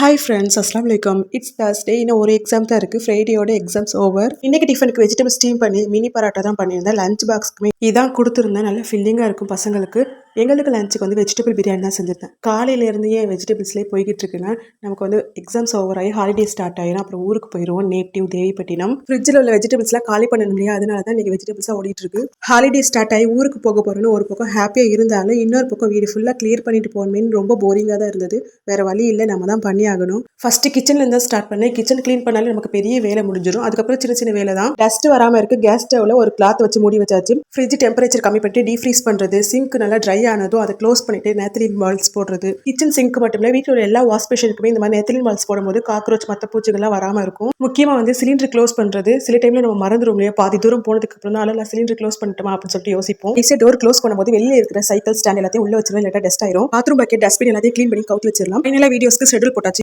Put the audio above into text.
Hi friends அஸ்லாம் வலைக்கம் it's Thursday. இன்னும் ஒரு எக்ஸாம் தான் இருக்குது ஃப்ரைடேயோட எக்ஸாம்ஸ் ஓவர் இன்னைக்கு டிஃபனுக்கு வெஜிடபிள் ஸ்டீம் பண்ணி மினி பரோட்டா தான் பண்ணியிருந்தேன். லஞ்ச் பாக்ஸ்க்குமே இதான் கொடுத்துருந்தேன். நல்லா ஃபில்லிங்காக இருக்கும் பசங்களுக்கு. எங்களுக்கு லஞ்சுக்கு வந்து வெஜிடபிள் பிரியாணி தான் செஞ்சுருந்தேன். காலையிலேருந்து ஏன் வெஜிடபிள்ஸ்லேயே போய்கிட்டு இருக்குன்னா நமக்கு வந்து எக்ஸாம்ஸ் ஓவர் ஆகி ஹாலிடே ஸ்டார்ட் ஆகிடும் அப்புறம் ஊருக்கு போயிடுவோம் நேட்டிவ் தேவிப்பட்டினம். ஃப்ரிட்ஜில் உள்ள வெஜிடபிள்ஸ்லாம் காலி பண்ணணும் இல்லையா? அதனால தான் இன்றைக்கி வெஜிடபிள்ஸாக ஓடிட்டு இருக்கு ஹாலிடே ஸ்டார்ட் ஆகி ஊருக்கு போக போகிறோன்னு ஒரு பக்கம் ஹாப்பியாக இருந்தாலும் இன்னொரு பக்கம் வீடு ஃபுல்லாக க்ளியர் பண்ணிட்டு போகணுமேனு ரொம்ப போரிங்காக தான் இருந்தது. வேறு வழி இல்லை. நம்ம தான் பண்ணி ஆகணும். ஃபஸ்ட்டு கிச்சன்லேருந்து ஸ்டார்ட் பண்ணேன். கிச்சன் க்ளீன் பண்ணாலே நமக்கு பெரிய வேலை முடிஞ்சிடும் அதுக்கப்புறம் சின்ன சின்ன வேலை தான். டஸ்ட் வராமல் இருக்குது கேஸ் ஸ்டவ்வில் ஒரு கிளாத் வச்சு மூடி வச்சாச்சு. ஃப்ரிட்ஜ் டெம்பரேச்சர் கம்மி பண்ணிட்டு டீஃப்ரீஸ் பண்ணுறது சிங்க் நல்லா ட்ரை ஆனதும் அதை க்ளோஸ் பண்ணிட்டு நேத்திலின் பால்ஸ் போடுறது. கிச்சன் சிங்க் மட்டும் இல்லை வீட்டில் உள்ள எல்லா வாஷ்பேஷனுக்குமே இந்த மாதிரி நேத்திலின் பால்ஸ் போடும்போது காக்ரோச் மற்ற பூச்சிகள்லாம் வராமல் இருக்கும். முக்கியமா வந்து சிலிண்டர் க்ளோஸ் பண்ணுறது சில டைமில் நம்ம மறந்துடும் இல்லையா? பாதி தூரம் போனதுக்கு அப்புறம் தான் நான் சிலிண்டர் க்ளோஸ் பண்ணிட்டோமா? அப்படின்னு சொல்லிட்டு யோசிப்போம். ஈஸியாக டோர் க்ளோஸ் பண்ணும்போது வெளியே இருக்கிற சைக்கிள் ஸ்டாண்ட் எல்லாத்தையும் உள்ள வச்சிருந்தா இல்லாட்டா டஸ்ட் ஆயிரும். பாத்ரூம் பக்கெட் டஸ்ட்பின் எல்லாத்தையும் க்ளீன் பண்ணி கவுத்து வச்சிடலாம். ஃபைனலாக வீடியோஸ்க்கு ஷெடியூல் போட்டாச்சு.